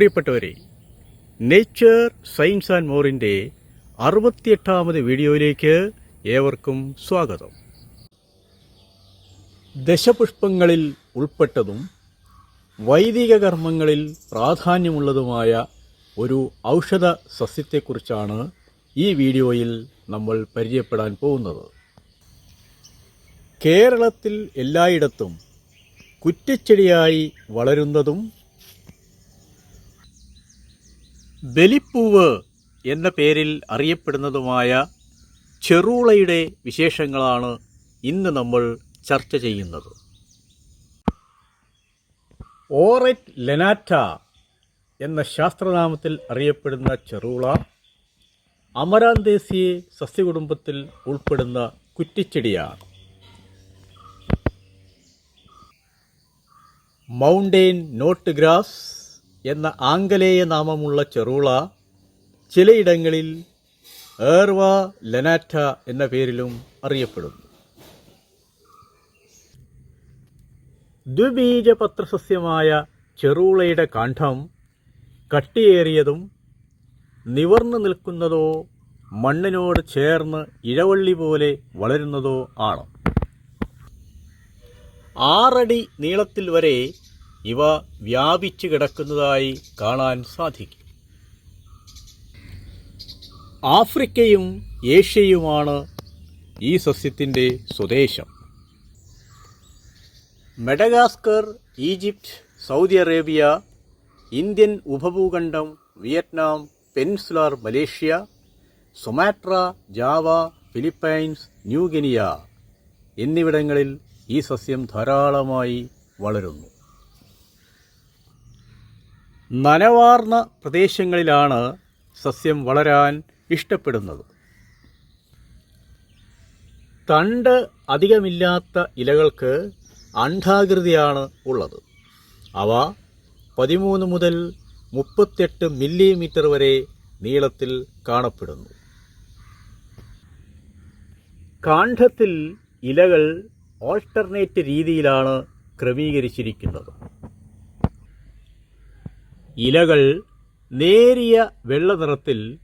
പ്രിയപ്പെട്ടവരെ nature science and മോറിന്റെ അറുപത്തിയെട്ടാമത് വീഡിയോയിലേക്ക് ഏവർക്കും സ്വാഗതം. ദശപുഷ്പങ്ങളിൽ ഉൾപ്പെട്ടതും വൈദിക കർമ്മങ്ങളിൽ പ്രാധാന്യമുള്ളതുമായ ഒരു ഔഷധ സസ്യത്തെക്കുറിച്ചാണ് ഈ വീഡിയോയിൽ നമ്മൾ പരിചയപ്പെടാൻ പോകുന്നത്. കേരളത്തിൽ എല്ലായിടത്തും കുറ്റിച്ചെടിയായി വളരുന്നതും ബലിപ്പൂവ് എന്ന പേരിൽ അറിയപ്പെടുന്നതുമായ ചെറൂളയുടെ വിശേഷങ്ങളാണ് ഇന്ന് നമ്മൾ ചർച്ച ചെയ്യുന്നത്. ഓററ്റ് ലെനാറ്റ എന്ന ശാസ്ത്രനാമത്തിൽ അറിയപ്പെടുന്ന ചെറൂള അമരാന്തേസിയെ സസ്യകുടുംബത്തിൽ ഉൾപ്പെടുന്ന കുറ്റിച്ചെടിയാണ്. മൗണ്ടെയിൻ നോട്ട് ഗ്രാസ് എന്ന ആംഗലേയ നാമമുള്ള ചെറുള ചിലയിടങ്ങളിൽ ഏർവ ലനാറ്റ എന്ന പേരിലും അറിയപ്പെടുന്നു. ദ്വിബീജപത്രസസ്യമായ ചെറുളയുടെ കാണ്ഡം കട്ടിയേറിയതും നിവർന്നു നിൽക്കുന്നതോ മണ്ണിനോട് ചേർന്ന് ഇഴവള്ളി പോലെ വളരുന്നതോ ആണ്. ആറടി നീളത്തിൽ വരെ ഇവ വ്യാപിച്ചു കിടക്കുന്നതായി കാണാൻ സാധിക്കും. ആഫ്രിക്കയും ഏഷ്യയുമാണ് ഈ സസ്യത്തിന്റെ സ്വദേശം. Madagascar Egypt Saudi Arabia Indian ഉപഭൂഖണ്ഡം Vietnam peninsular Malaysia Sumatra Java Philippines New Guinea എന്നിവിടങ്ങളിൽ ഈ സസ്യം ധാരാളമായി വളരുന്നു. നനവാർന്ന പ്രദേശങ്ങളിലാണ് സസ്യം വളരാൻ ഇഷ്ടപ്പെടുന്നത്. തണ്ട് അധികമില്ലാത്ത ഇലകൾക്ക് അണ്ഡാകൃതിയാണ് ഉള്ളത്. അവ പതിമൂന്ന് മുതൽ മുപ്പത്തെട്ട് മില്ലിമീറ്റർ വരെ നീളത്തിൽ കാണപ്പെടുന്നു. കാണ്ഡത്തിൽ ഇലകൾ ഓൾട്ടർനേറ്റ് രീതിയിലാണ് ക്രമീകരിച്ചിരിക്കുന്നത്. ഇലകൾ നേരിയ വെള്ള നിറത്തിൽ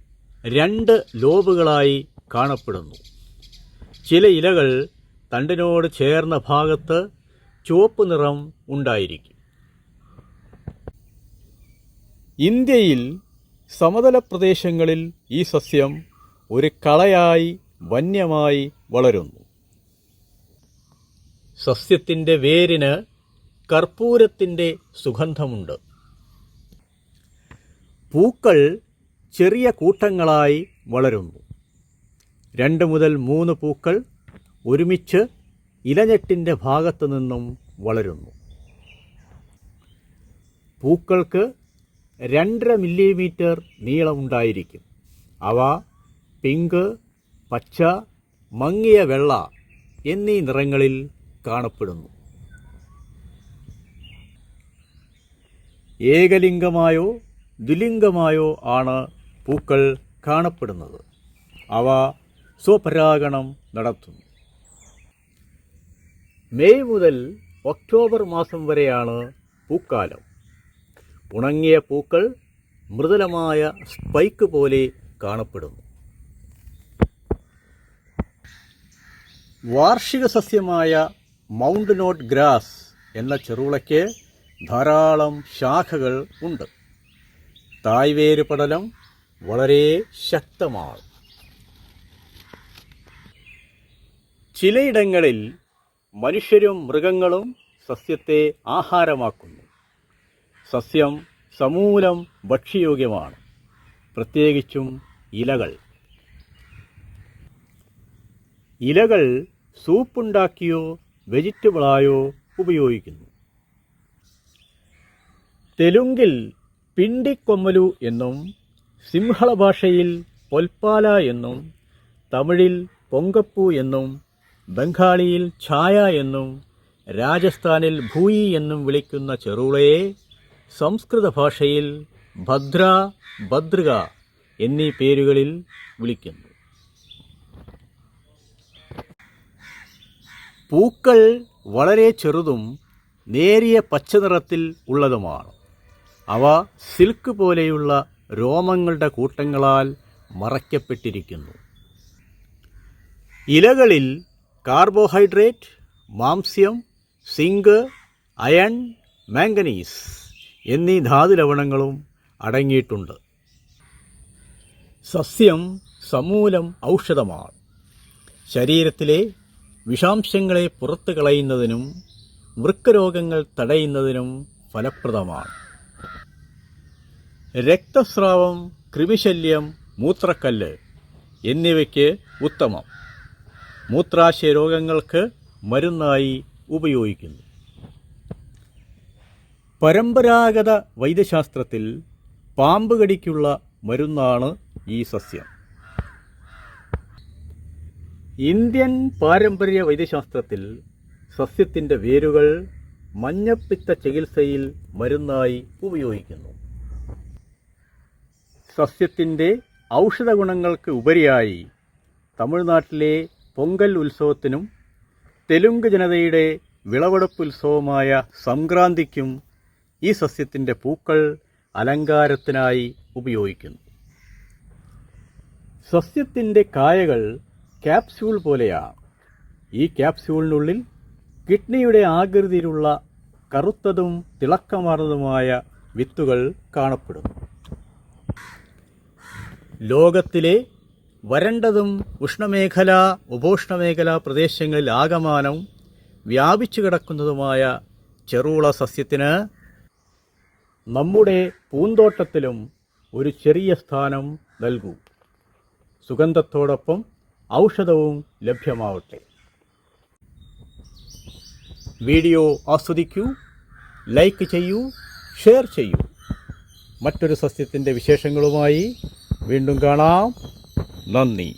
രണ്ട് ലോബുകളായി കാണപ്പെടുന്നു. ചില ഇലകൾ തണ്ടിനോട് ചേർന്ന ഭാഗത്ത് ചുവപ്പ് നിറം ഉണ്ടായിരിക്കും. ഇന്ത്യയിൽ സമതല പ്രദേശങ്ങളിൽ ഈ സസ്യം ഒരു കളയായി വന്യമായി വളരുന്നു. സസ്യത്തിന്റെ വേരിന് കർപ്പൂരത്തിന്റെ സുഗന്ധമുണ്ട്. പൂക്കൾ ചെറിയ കൂട്ടങ്ങളായി വളരുന്നു. രണ്ട് മുതൽ മൂന്ന് പൂക്കൾ ഒരുമിച്ച് ഇലഞ്ഞെട്ടിന്റെ ഭാഗത്തു നിന്നും വളരുന്നു. പൂക്കൾക്ക് രണ്ടര മില്ലിമീറ്റർ നീളമുണ്ടായിരിക്കും അവ പിങ്ക് പച്ച മങ്ങിയ വെള്ള എന്നീ നിറങ്ങളിൽ കാണപ്പെടുന്നു. ഏകലിംഗമായോ ദ്വിലിംഗമായോ ആണ് പൂക്കൾ കാണപ്പെടുന്നത്. അവ സ്വപരാഗണം നടത്തുന്നു. മെയ് മുതൽ ഒക്ടോബർ മാസം വരെയാണ് പൂക്കാലം. ഉണങ്ങിയ പൂക്കൾ മൃദുലമായ സ്പൈക്ക് പോലെ കാണപ്പെടുന്നു. വാർഷിക സസ്യമായ മൗണ്ട് നോട്ട് ഗ്രാസ് എന്ന ചെറുളയ്ക്ക് ധാരാളം ശാഖകൾ ഉണ്ട്. തായ്വേര് പടലം വളരെ ശക്തമാണ്. ചിലയിടങ്ങളിൽ മനുഷ്യരും മൃഗങ്ങളും സസ്യത്തെ ആഹാരമാക്കുന്നു. സസ്യം സമൂലം ഭക്ഷ്യയോഗ്യമാണ്. പ്രത്യേകിച്ചും ഇലകൾ. ഇലകൾ സൂപ്പുണ്ടാക്കിയോ വെജിറ്റബിളായോ ഉപയോഗിക്കുന്നു. തെലുങ്കിൽ പിണ്ടിക്കൊമ്മലു എന്നും സിംഹള ഭാഷയിൽ പൊൽപ്പാല എന്നും തമിഴിൽ പൊങ്കപ്പൂ എന്നും ബംഗാളിയിൽ ഛായ എന്നും രാജസ്ഥാനിൽ ഭൂയി എന്നും വിളിക്കുന്ന ചെറുളയെ സംസ്കൃത ഭാഷയിൽ ഭദ്ര ഭദ്രക എന്നീ പേരുകളിൽ വിളിക്കുന്നു. പൂക്കൾ വളരെ ചെറുതും നേരിയ പച്ചനിറത്തിൽ ഉള്ളതുമാണ്. അവ സിൽക്ക് പോലെയുള്ള രോമങ്ങളുടെ കൂട്ടങ്ങളാൽ മറയ്ക്കപ്പെട്ടിരിക്കുന്നു. ഇലകളിൽ കാർബോഹൈഡ്രേറ്റ് മാംസ്യം സിങ്ക് അയൺ മാംഗനീസ് എന്നീ ധാതുലവണങ്ങളും അടങ്ങിയിട്ടുണ്ട്. സസ്യം സമൂലം ഔഷധമാണ്. ശരീരത്തിലെ വിഷാംശങ്ങളെ പുറത്തു കളയുന്നതിനും വൃക്കരോഗങ്ങൾ തടയുന്നതിനും ഫലപ്രദമാണ്. രക്തസ്രാവം കൃമിശല്യം മൂത്രക്കല്ല് എന്നിവയ്ക്ക് ഉത്തമം. മൂത്രാശയ രോഗങ്ങൾക്ക് മരുന്നായി ഉപയോഗിക്കുന്നു. പരമ്പരാഗത വൈദ്യശാസ്ത്രത്തിൽ പാമ്പ് കടിക്കുള്ള മരുന്നാണ് ഈ സസ്യം. ഇന്ത്യൻ പാരമ്പര്യ വൈദ്യശാസ്ത്രത്തിൽ സസ്യത്തിന്റെ വേരുകൾ മഞ്ഞപ്പിത്ത ചികിത്സയിൽ മരുന്നായി ഉപയോഗിക്കുന്നു. സസ്യത്തിന്റെ ഔഷധ ഗുണങ്ങൾക്ക് ഉപരിയായി തമിഴ്നാട്ടിലെ പൊങ്കൽ ഉത്സവത്തിനും തെലുങ്ക് ജനതയുടെ വിളവെടുപ്പ് ഉത്സവമായ സംക്രാന്തിക്കും ഈ സസ്യത്തിന്റെ പൂക്കൾ അലങ്കാരത്തിനായി ഉപയോഗിക്കുന്നു. സസ്യത്തിന്റെ കായകൾ ക്യാപ്സ്യൂൾ പോലെയാണ് ഈ ക്യാപ്സ്യൂളിനുള്ളിൽ കിഡ്നിയുടെ ആകൃതിയിലുള്ള കറുത്തതും തിളക്കമാർന്നതുമായ വിത്തുകൾ കാണപ്പെടുന്നു. ലോകത്തിലെ വരണ്ടതും ഉഷ്ണമേഖല ഉപോഷ്ണമേഖല പ്രദേശങ്ങളിൽ ആകമാനം വ്യാപിച്ചു കിടക്കുന്നതുമായ ചെറുള സസ്യത്തിന് നമ്മുടെ പൂന്തോട്ടത്തിലും ഒരു ചെറിയ സ്ഥാനം നൽകൂ. സുഗന്ധത്തോടൊപ്പം ഔഷധവും ലഭ്യമാവട്ടെ. വീഡിയോ ആസ്വദിക്കൂ ലൈക്ക് ചെയ്യൂ ഷെയർ ചെയ്യൂ. മറ്റൊരു സസ്യത്തിന്റെ വിശേഷങ്ങളുമായി വീണ്ടും കാണാം. നന്ദി.